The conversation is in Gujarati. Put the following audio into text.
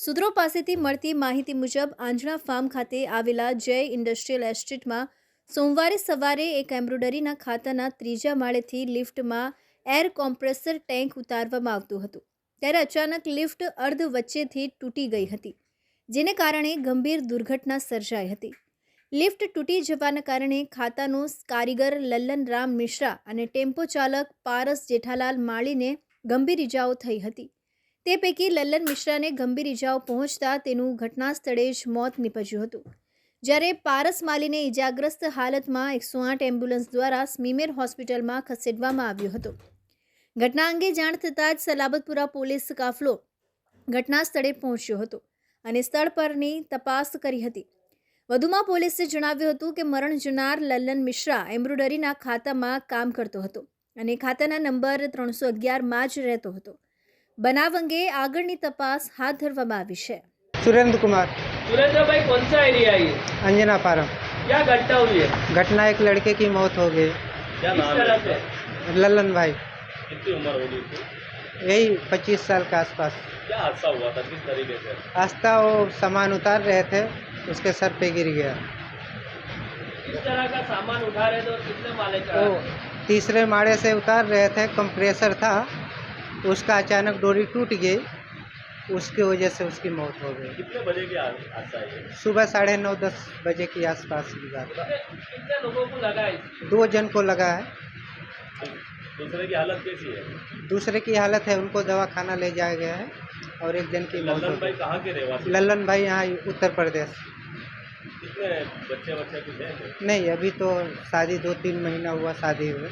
સૂત્રો પાસેથી મળતી માહિતી મુજબ આંજણા ફાર્મ ખાતે આવેલા જય ઇન્ડસ્ટ્રીયલ એસ્ટેટમાં સોમવારે સવારે એક એમ્બ્રોડરીના ખાતાના ત્રીજા માળેથી લિફ્ટમાં એર કોમ્પ્રેસર ટેન્ક ઉતારવામાં આવતું હતું, ત્યારે અચાનક લિફ્ટ અર્ધ વચ્ચેથી તૂટી ગઈ હતી, જેને કારણે ગંભીર દુર્ઘટના સર્જાઈ હતી. લિફ્ટ તૂટી જવાના કારણે ખાતાનો કારીગર લલ્લન રામ મિશ્રા અને ટેમ્પો ચાલક પારસ જેઠાલાલ માળીને ગંભીર ઇજાઓ થઈ હતી. તે પૈકી લલ્લન મિશ્રાને ગંભીર ઇજાઓ પહોંચતા તેનું ઘટના સ્થળે જ મોત નીપજ્યું હતું. જ્યારે પારસ માલીને ઇજાગ્રસ્ત હાલતમાં એકસો આઠ એમ્બ્યુલન્સ દ્વારા સ્મીમેર હોસ્પિટલમાં ખસેડવામાં આવ્યો હતો. ઘટના અંગે જાણ થતાં જ સલાબતપુરા પોલીસ કાફલો ઘટના સ્થળે પહોંચ્યો હતો અને સ્થળ પરની તપાસ કરી હતી. વધુમાં પોલીસે જણાવ્યું હતું કે મરણ જનાર લલ્લન મિશ્રા એમ્બ્રોડરીના ખાતામાં કામ કરતો હતો અને ખાતાના નંબર ત્રણસો અગિયારમાં જ રહેતો હતો. બનાવ અંગે આગળની તપાસ હાથ ધરવામાં આવી છે सुरेंद्र कुमार सुरेंद्र भाई कौन सा एरिया है ये अंजना फार्म क्या घटना हुई है घटना एक लड़के की मौत हो गई क्या किस तरह से लल्लन भाई कितनी उम्र होगी उसकी यही पच्चीस साल के आसपास क्या हादसा हुआ था किस तरीके से आस्था वो सामान उतार रहे थे उसके सर पे गिर गया किस तरह का सामान उठा रहे थे और कितने माले वो चढ़ा तीसरे माड़े से उतार रहे थे कंप्रेसर था उसका अचानक डोरी टूट गई उसकी वजह से उसकी मौत हो गई। कितने बजे की हाद- हादसा सुबह साढ़े नौ दस बजे के आसपास की बात। कितने कितने लोगों को लगा है दो जन को लगा है। दूसरे की हालत कैसी है? दूसरे की हालत है उनको दवा खाना ले जाया गया है और एक जन की मौत लल्लन भाई कहाँ के रहवासी लल्लन भाई यहाँ उत्तर प्रदेश। कितने बच्चे बच्चे कुछ है? नहीं अभी तो शादी दो तीन महीना हुआ शादी हुए